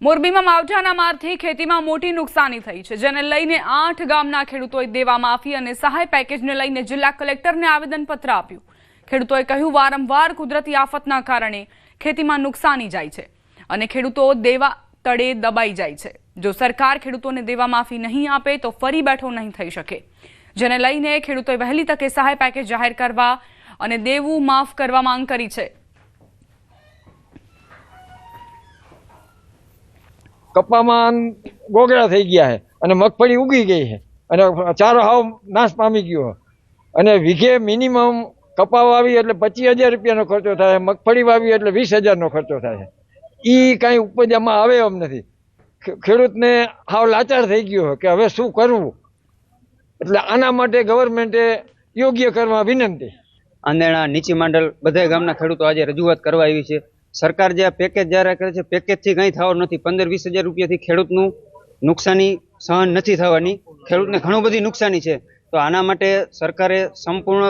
મોરબીમાં માવઠાના મારથી ખેતીમાં મોટી નુકસાની થઈ છે, જેને લઈને આઠ ગામના ખેડૂતોએ દેવા માફી અને સહાય પેકેજને લઈને જિલ્લા કલેક્ટરને આવેદનપત્ર આપ્યું. ખેડૂતોએ કહ્યું, વારંવાર કુદરતી આફતના કારણે ખેતીમાં નુકસાની જાય છે અને ખેડૂતો દેવા તળે દબાઈ જાય છે. જો સરકાર ખેડૂતોને દેવા માફી નહીં આપે, તો ફરી બેઠો નહીં થઈ શકે. જેને લઈને ખેડૂતોએ વહેલી તકે સહાય પેકેજ જાહેર કરવા અને દેવું માફ કરવા માંગ કરી છે. કપામાં ગોગળા થઈ ગયા છે અને મગફળી ઉગી ગઈ છે. અને ચારો હાવ નાશ પામી ગયો. અને વીઘે મિનિમમ કપા વાવી એટલે પચીસ હજાર રૂપિયાનો ખર્ચો થાય, મગફળી વાવી એટલે વીસ હજારનો ખર્ચો થાય એ કાંઈ ઉપજ આમાં આવે એમ નથી. ખેડૂતને હાવ લાચાર થઈ ગયો કે હવે શું કરવું? એટલે આના માટે ગવર્મેન્ટે યોગ્ય કરવા વિનંતી. આંદેણા નીચી માંડલ બધા ગામના ખેડૂતો આજે રજૂઆત કરવા આવી છે. સરકાર જે પેકેજ જાહેર કરે છે પેકેજથી કંઈ થવાનું નથી. પંદર, વીસ હજાર રૂપિયાથી ખેડૂતનું નુકસાની સહન નથી થવાની. ખેડૂતને ઘણું બધી નુકસાની છે. તો આના માટે સરકારે સંપૂર્ણ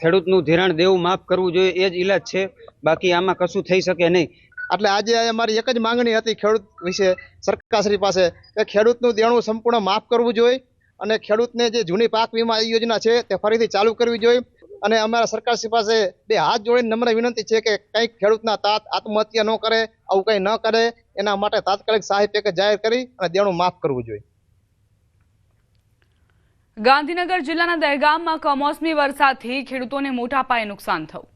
ખેડૂતનું ધિરાણ દેવું, માફ કરવું જોઈએ, એ જ ઈલાજ છે. બાકી આમાં કશું થઈ શકે નહીં. એટલે આજે અમારી એક જ માંગણી હતી ખેડૂત વિશે સરકારશ્રી પાસે, કે ખેડૂતનું દેણું સંપૂર્ણ માફ કરવું જોઈએ અને ખેડૂતને જે જૂની પાક વીમા યોજના છે તે ફરીથી ચાલુ કરવી જોઈએ. અને અમારા સરકારશ્રી પાસે બે હાથ જોડીને નમ્ર વિનંતી છે કે કંઈક ખેડૂતના તાત આત્મહત્યા ન કરે, આવું કંઈ ન કરે, એના માટે તાત્કાલિક સહાય પેકેજ જાહેર કરી અને દેણું માફ કરવું જોઈએ. ગાંધીનગર જિલ્લાના દહેગામમાં કમોસમી વરસાદથી ખેડૂતોને મોટા પાયે નુકસાન થયું.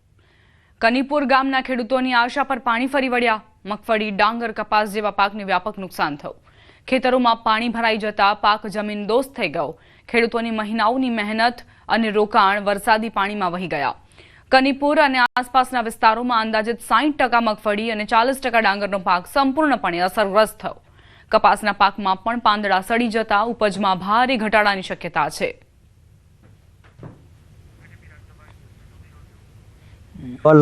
કનીપુર ગામના ખેડૂતોની આશા પર પાણી ફરી વળ્યા. મગફળી, ડાંગર, કપાસ જેવા પાકને વ્યાપક નુકસાન થયું. ખેતરોમાં પાણી ભરાઈ જતા પાક જમીન દોસ્ત થઈ ગયો. ખેડૂતોની મહિનાઓની મહેનત અને રોકાણ વરસાદી પાણીમાં વહી ગયા. કનીપુર અને આસપાસના વિસ્તારોમાં અંદાજિત સાહીઠ ટકા મગફળી અને ચાલીસ ટકા ડાંગરનો પાક સંપૂર્ણપણે અસરગ્રસ્ત થયો. કપાસના પાકમાં પણ પાંદડા સડી જતા ઉપજમાં ભારે ઘટાડાની શક્યતા છે.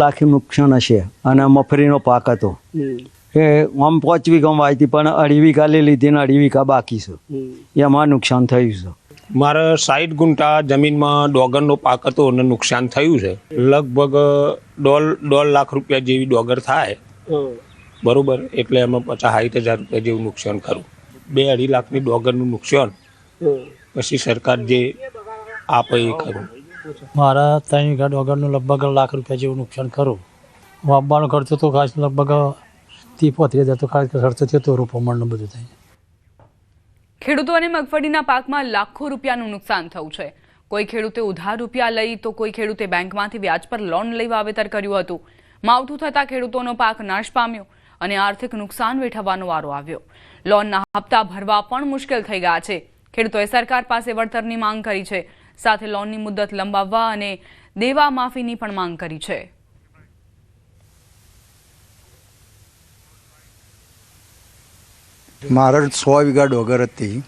લાખી નુકસાન હશે અને મફરીનો પાક હતો. એ આમ પાંચ વીઘા વાવી પણ અઢી વીઘા લઈ લીધી ને અઢી વીઘા બાકી છે. એમાં નુકસાન થયું છે. મારે સાઠ ગુંટા જમીનમાં ડોગરનો પાક હતો અને નુકસાન થયું છે. લગભગ દોઢ દોઢ લાખ રૂપિયા જેવી ડોગર થાય. બરોબર? એટલે એમાં પચાસ સાઠ હજાર રૂપિયા જેવું નુકસાન ખરું. બે અઢી લાખની ડોગરનું નુકસાન. પછી સરકાર જે આપે એ ખરું. મારા ત્રણ વીઘા ડોગરનું લગભગ લાખ રૂપિયા જેવું નુકસાન ખરું. વાવવાનો ખર્ચો તો ખાસ લગભગ ત્રીસ પોત્રીસ હજાર તો ખાસ ખર્ચો થયો તો રૂપમણનું બધું થાય. ખેડૂતોને મગફળીના પાકમાં લાખો રૂપિયાનું નુકસાન થયું છે. કોઈ ખેડૂતે ઉધાર રૂપિયા લઈ તો કોઈ ખેડૂતે બેંકમાંથી વ્યાજ પર લોન લઈ વાવેતર કર્યું હતું. માવઠું થતાં ખેડૂતોનો પાક નાશ પામ્યો અને આર્થિક નુકસાન વેઠવવાનો વારો આવ્યો. લોનના હપ્તા ભરવા પણ મુશ્કેલ થઈ ગયા છે. ખેડૂતોએ સરકાર પાસે વળતરની માંગ કરી છે. સાથે લોનની મુદત લંબાવવા અને દેવા માફીની પણ માંગ કરી છે. મારે છ વીઘા ડોગર હતી.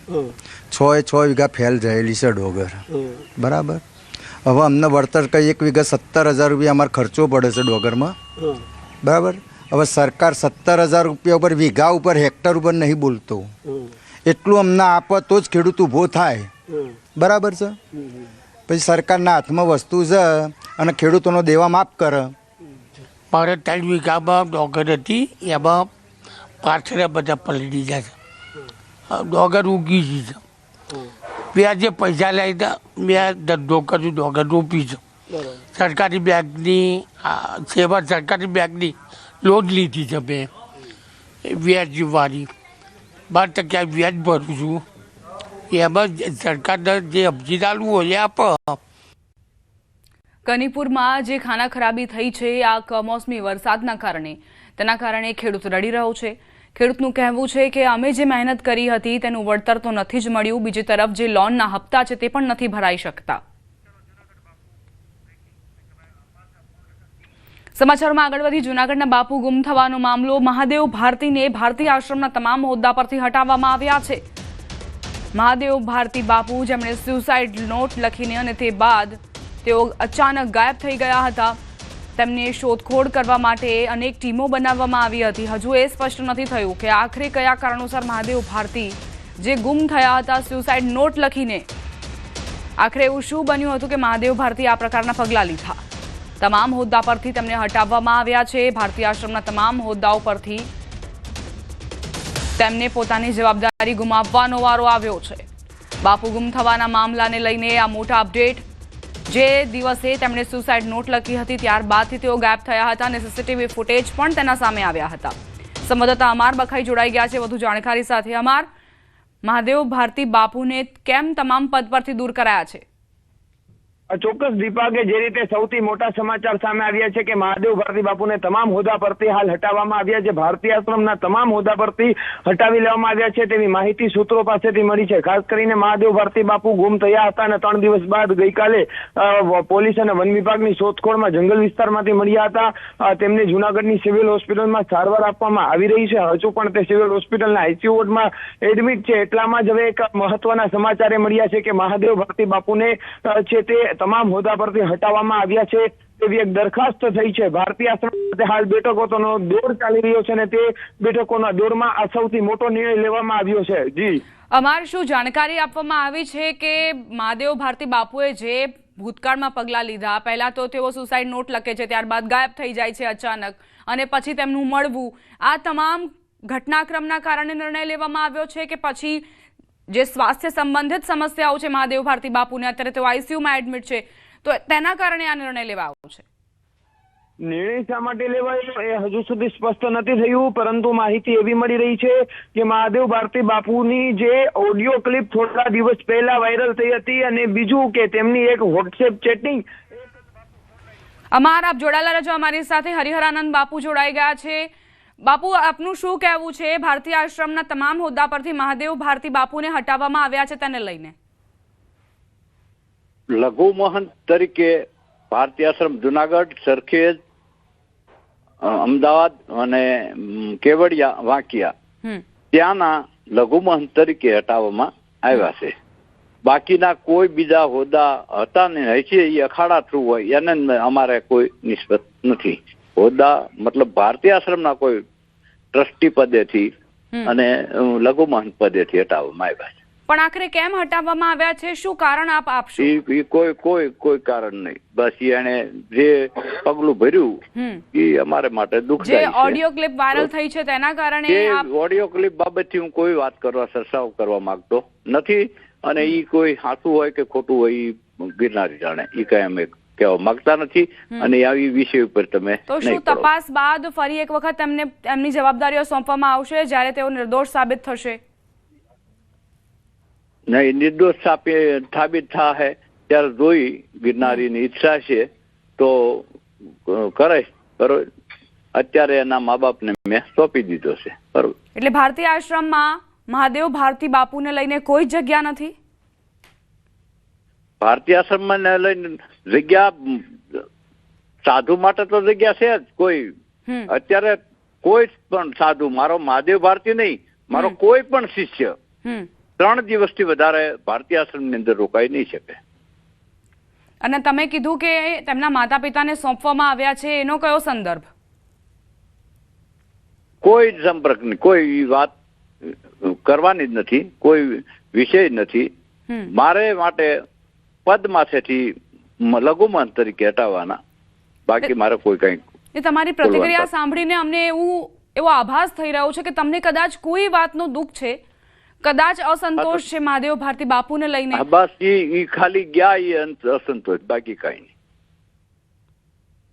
છ એ છ વીઘા ફેલ જયેલી છે ડોગર. બરાબર? હવે અમને વળતર કંઈ એક વીઘા સત્તર હજાર રૂપિયા અમારે ખર્ચો પડે છે ડોગરમાં. બરાબર? હવે સરકાર સત્તર હજાર રૂપિયા ઉપર વીઘા ઉપર હેક્ટર ઉપર નહીં બોલતો. એટલું અમને આપે તો જ ખેડૂત ઊભો થાય. બરાબર છે? પછી સરકારના હાથમાં વસ્તુ છે અને ખેડૂતોનો દેવા માફ કરે. મારે ત્રણ વીઘામાં ડોગર હતી એમાં પાછળ બધા પલળી ગયા છે. ડોગર ઉગી ગઈ છે. મેં જે પૈસા લાવ્યા મેં ધંધો કર્યો ડોગર રોપી છે. સરકારી બેંકની સેવા સરકારી બેંકની લોન લીધી છે મેં. વ્યાજવાળી. બાર ટકા વ્યાજ ભરું છું. એમાં સરકારને જે અબજી ચાલુ હોય એ આપે. કનીપુરમાં જે ખાના ખરાબી થઈ છે આ કમોસમી વરસાદના કારણે. તેના કારણે ખેડૂત રડી રહ્યો છે. ખેડૂતનું કહેવું છે કે અમે જે મહેનત કરી હતી, તેનું વળતર તો નથી જ મળ્યું. બીજી તરફ જે લોનના હપ્તા છે, તે પણ નથી ભરાઈ શકતા. સમાચારોમાં આગળ વધી, જૂનાગઢના બાપુ ગુમ થવાનો મામલો. મહાદેવ ભારતીને ભારતીય આશ્રમના તમામ હોદ્દા પરથી હટાવવામાં આવ્યા છે. મહાદેવ ભારતી બાપુ, જેમણે સ્યુસાઇડ નોટ લખીને અને તે બાદ તેઓ અચાનક ગાયબ થઈ ગયા હતા. તેમને શોધખોળ કરવા માટે અનેક ટીમો બનાવવામાં આવી હતી. હજુ એ સ્પષ્ટ નથી થયું કે આખરે કયા કારણોસર મહાદેવ ભારતી જે ગુમ થયા હતા સ્યુસાઇડ નોટ લખીને. આખરે એવું શું બન્યું હતું કે મહાદેવ ભારતી આ પ્રકારના પગલાં લીધા? તમામ હોદ્દા પરથી તેમને હટાવવામાં આવ્યા છે. ભારતીય આશ્રમના તમામ હોદ્દાઓ પરથી તેમને પોતાની જવાબદારી ગુમાવવાનો વારો આવ્યો છે. બાપુ ગુમ થવાના મામલાને લઈને આ મોટા અપડેટ જે દિવસે તેમણે સુસાઇડ નોટ લખી હતી, ત્યારબાદથી તેઓ ગાયબ થયા હતા અને સીસીટીવી ફૂટેજ પણ તેના સામે આવ્યા હતા. સંવાદદાતા અમાર બખાઈ જોડાઈ ગયા છે. વધુ જાણકારી સાથે અમાર મહાદેવ ભારતી બાપુને કેમ તમામ પદ પરથી દૂર કરાયા છે? ચોક્કસ દીપાકે જે રીતે સૌથી મોટા સમાચાર સામે આવ્યા છે કે મહાદેવ ભારતી બાપુને તમામ હોદ્દા પરથી હાલ હટાવવામાં આવ્યા છે. ભારતીય આશ્રમના તમામ હોદ્દા પરથી હટાવી લેવામાં આવ્યા છે. તેવી માહિતી સૂત્રો પાસેથી મળી છે. ખાસ કરીને મહાદેવ ભારતી બાપુ ગુમ થયા હતા અને ત્રણ દિવસ બાદ ગઈકાલે પોલીસ અને વન વિભાગની શોધખોળમાં જંગલ વિસ્તારમાંથી મળ્યા હતા. તેમને જુનાગઢની સિવિલ હોસ્પિટલમાં સારવાર આપવામાં આવી રહી છે. હજુ પણ તે સિવિલ હોસ્પિટલના આઈસીયુ વોર્ડમાં એડમિટ છે. એટલામાં જ હવે એક મહત્વના સમાચાર મળ્યા છે કે મહાદેવ ભારતી બાપુને છે તે તમામ હોદ્દા પરથી હટાવવામાં આવ્યા છે. તેવી એક દરખાસ્ત થઈ છે. ભારતીય આશ્રમ હાલ બેઠકોનો દોર ચાલી રહ્યો છે અને તે બેઠકોના દોરમાં આ સૌથી મોટો નિર્ણય લેવામાં આવ્યો છે. જી. અમાર શું જાણકારી આપવામાં આવી છે કે મહાદેવ ભારતી બાપુએ જે ભૂતકાળમાં પગલાં લીધા, પહેલા તો તેઓ સુસાઇડ નોટ લખે છે, ત્યારબાદ ગાયબ થઈ જાય છે અચાનક અને પછી તેમનું મળવું. આ તમામ ઘટનાક્રમના કારણે નિર્ણય લેવામાં આવ્યો છે કે પછી જે સ્વાસ્થ્ય સંબંધિત સમસ્યાઓ છે મહાદેવ ભારતી બાપુને અત્યારે તેઓ આઈસીયુમાં એડમિટ છે. તો તેના કારણે આ નિર્ણય લેવાયો છે. નિર્ણય શા માટે લેવાયો? એ હજુ સુધી સ્પષ્ટ નથી થયું પરંતુ માહિતી એવી મળી રહી છે કે મહાદેવ ભારતી બાપુની જે ઓડિયો ક્લિપ થોડા દિવસ પહેલા વાયરલ થઈ હતી અને બીજું કે તેમની એક વોટ્સએપ ચેટિંગ અમાર આપ જોડાયેલા રહેજો. અમારી સાથે હરિહરાનંદ બાપુ જોડાઈ ગયા છે. બાપુ આપનું શું કહેવું છે? ભારતીય આશ્રમના તમામ હોદ્દા પરથી મહાદેવ ભારતી બાપુને હટાવવામાં આવ્યા છે તેને લઈને. લઘુ મહંત તરીકે ભારતીય આશ્રમ જુનાગઢ સરખેજ અમદાવાદ અને કેવડિયા વાંકિયા ત્યાંના લઘુ મહંત તરીકે હટાવવામાં આવ્યા છે. બાકીના કોઈ બીજા હોદ્દા હતા ને હશે એ અખાડા થ્રુ હોય એને અમારે કોઈ નિસ્બત નથી. હોદ્દા મતલબ ભારતીય આશ્રમના કોઈ ટ્રસ્ટી પદેથી. અને લઘુ મહંત પદેથી હટાવવામાં આવ્યા છે. પણ આખરે કેમ હટાવવામાં આવ્યા છે? શું કારણ આપ આપશો? એ એ કોઈ કોઈ કોઈ કારણ નહીં. બસ એને જે પગલું ભર્યું એ અમારે માટે જે છે. ઓડિયો ક્લિપ વાયરલ થઈ છે તેના કારણે ઓડિયો ક્લિપ બાબતથી હું કોઈ વાત કરવા સરસાવ કરવા માંગતો નથી. અને ઈ કોઈ સાચું હોય કે ખોટું હોય ઈ ગિરનારી જાણે. ઈ કઈ અમે કહેવા માંગતા નથી અને આવી વિષય ઉપર તમે તો શું તપાસ બાદ ફરી એક વખત તેમને એમની જવાબદારીઓ સોંપવામાં આવશે જ્યારે તેઓ નિર્દોષ સાબિત થશે? નહીં નિર્દોષ સાબિત થાય ત્યારે જોઈ ગિરનારીની ઈચ્છા છે તો કરે. બરોબર અત્યારે એના મા બાપને મેં સોંપી દીધો છે. બરોબર. એટલે ભારતીય આશ્રમમાં મહાદેવ ભારતી બાપુને લઈને કોઈ જગ્યા નથી? ભારતીય આશ્રમમાં લઈને જગ્યા સાધુ માટે તો જગ્યા છે જ કોઈ. અત્યારે કોઈ પણ સાધુ મારો મહાદેવ ભારતી નહીં મારો કોઈ પણ શિષ્ય ત્રણ ત્રણ દિવસથી વધારે ભારતીય આશ્રમની અંદર રોકાઈ નહીં શકે. અને તમે કીધું કે તેમના માતા પિતાને સોંપવામાં આવ્યા છે એનો કયો સંદર્ભ? કોઈ સંપર્ક નહીં કોઈ વાત કરવાની જ નથી કોઈ વિષય જ નથી. મારે માટે પદ માથેથી લઘુમંત તરીકે હટાવવાના. બાકી મારે કોઈ કઈ તમારી પ્રતિક્રિયા સાંભળીને અમને એવું એવો આભાસ થઈ રહ્યો છે કે તમને કદાચ કોઈ વાતનો દુઃખ છે? કદાચ અસંતોષ છે મહાદેવ ભારતી બાપુને લઈને? બસ ખાલી ગયા અસંતોષ બાકી કઈ નહીં.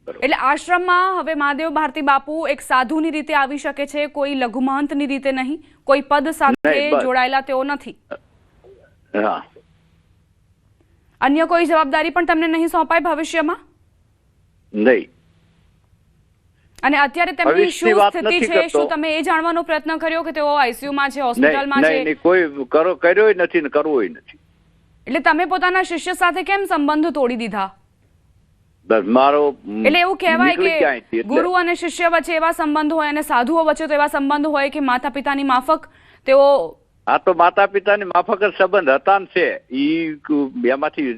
એટલે આશ્રમમાં હવે મહાદેવ ભારતી બાપુ એક સાધુની રીતે આવી શકે છે કોઈ લઘુમહંતની રીતે નહીં? કોઈ પદ સાથે જોડાયેલા તેઓ નથી? હા. અન્ય કોઈ જવાબદારી પણ તમને નહીં સોંપાય ભવિષ્યમાં? નહીં. અને અત્યારે તેમની શું સ્થિતિ છે શું તમે એ જાણવાનો પ્રયત્ન કર્યો કે તેઓ આઈસીયુમાં છે હોસ્પિટલમાં છે? નહીં, કોઈ કરો કર્યોય નથી ને કરવોય નથી. એટલે તમે પોતાના શિષ્ય સાથે કેમ સંબંધ તોડી દીધા? મારો એટલે એવું કહેવાય કે ગુરુ અને શિષ્ય વચ્ચે એવા સંબંધ હોય અને સાધુઓ વચ્ચે તો એવા સંબંધ હોય કે માતા પિતાની માફક તેઓ આ તો માતા પિતાની માફક સંબંધ હતા છે. ઈ એમાંથી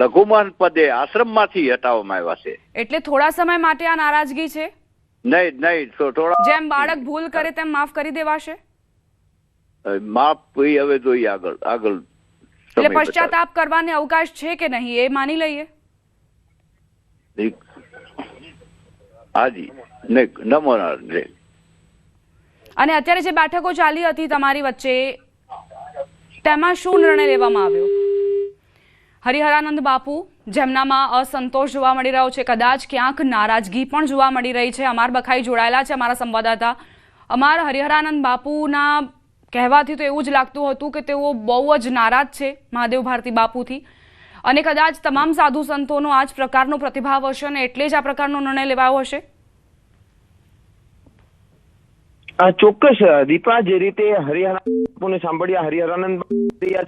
લઘુમાન પદે આશ્રમમાંથી હટાવવામાં આવ્યા છે. એટલે થોડા સમય માટે આ નારાજગી છે? નહીં નહીં થોડા જેમ બાળક ભૂલ કરે તેમ માફ કરી દેવાશે? માફ હવે જોઈએ આગળ આગળ એટલે. પશ્ચાતાપ કરવાને અવકાશ છે કે નહીં એ માની લઈએ? હાજી નહીં નમો નારાયણ. અને અત્યારે જે બેઠકો ચાલી હતી તમારી વચ્ચે, તેમાં શું નિર્ણય લેવામાં આવ્યો? હરિહરાનંદ બાપુ, જેમનામાં અસંતોષ જોવા મળી રહ્યો છે, કદાચ ક્યાંક નારાજગી પણ જોવા મળી રહી છે. અમાર બખાઈ જોડાયેલા છે અમારા સંવાદદાતા. અમાર હરિહરાનંદ બાપુના કહેવાથી તો એવું જ લાગતું હતું કે તેઓ બહુ જ નારાજ છે મહાદેવ ભારતી બાપુથી. અને કદાચ તમામ સાધુ સંતોનો આ જ પ્રકારનો પ્રતિભાવ હશે અને એટલે જ આ પ્રકારનો નિર્ણય લેવાયો હશે? આ ચોક્કસ, દીપા, જે રીતે હરિહરાનંદ સાંભળ્યા, હરિહરાનંદ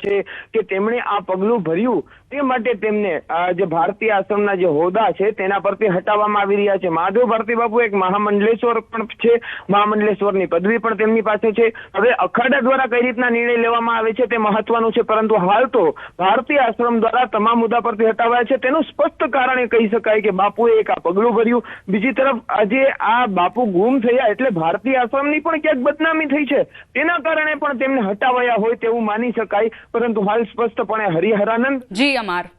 છે કે તેમણે આ પગલું ભર્યું, તે માટે તેમને જે ભારતીય આશ્રમના જે હોદ્દા છે તેના પરથી હટાવવામાં આવી રહ્યા છે. માધવ ભારતી બાપુ એક મહામંડલેશ્વર પણ છે, મહામંડલેશ્વરની પદવી પણ તેમની પાસે છે. હવે અખાડા દ્વારા કઈ રીતના નિર્ણય લેવામાં આવે છે તે મહત્વનું છે, પરંતુ હાલ તો ભારતીય આશ્રમ દ્વારા તમામ મુદ્દા પરથી હટાવાયા છે. તેનું સ્પષ્ટ કારણ એ કહી શકાય કે બાપુએ એક આ પગલું ભર્યું. બીજી તરફ આજે આ બાપુ ગુમ થયા એટલે ભારતીય આશ્રમની પણ ક્યાંક બદનામી થઈ છે. તેના કારણે પણ તેમને હટાવાયા હોય તેવું માની શકાય. પરંતુ હાલ સ્પષ્ટપણે હરિહરાનંદ? જી, અમાર.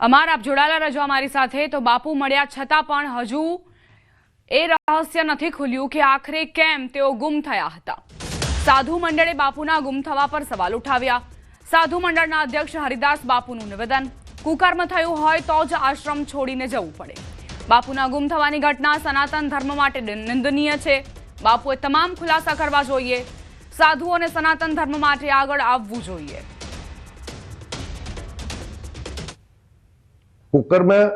અમાર, આપ જોડાયેલા રહેજો અમારી સાથે. તો બાપુ મળ્યા છતાં પણ હજુ એ રહસ્ય નથી ખુલ્યું કે આખરે કેમ તેઓ ગુમ થયા હતા. સાધુ મંડળે બાપુના ગુમ થવા પર સવાલ ઉઠાવ્યા. સાધુ મંડળના અધ્યક્ષ હરિદાસ બાપુનું નિવેદન. કુકર્મ થયું હોય તો જ આશ્રમ છોડીને જવું પડે. બાપુના ગુમ થવાની ઘટના સનાતન ધર્મ માટે નિંદનીય છે. બાપુએ તમામ ખુલાસા કરવા જોઈએ. સાધુઓ અને સનાતન ધર્મ માટે આગળ આવવું જોઈએ. કુકરમાં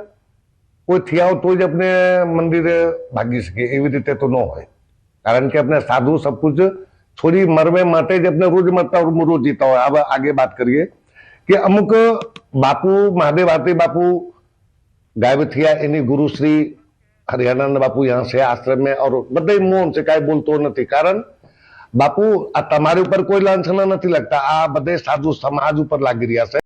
કોઈ થયા હોય તો જ આપણે મંદિરે ભાગી શકીએ. એવી રીતે તો ન હોય. કારણ કે આપણે સાધુ સબકુચ થોડી મરમે માટે જ આપણે રોજ મરતા રોજ જીતા હોય. હવે આગે વાત કરીએ કે અમુક બાપુ, મહાદેવ આરતી બાપુ ગાયબ થયા. એની ગુરુ શ્રી હરિયાનંદ બાપુ યહાં છે આશ્રમ में और બધા મૌન છે કાંઈ બોલતો નથી કારણ બાપુ આ તમારી ઉપર કોઈ લાંછના નથી લાગતા આ બધે સાધુ સમાજ ઉપર લાગી રહ્યા છે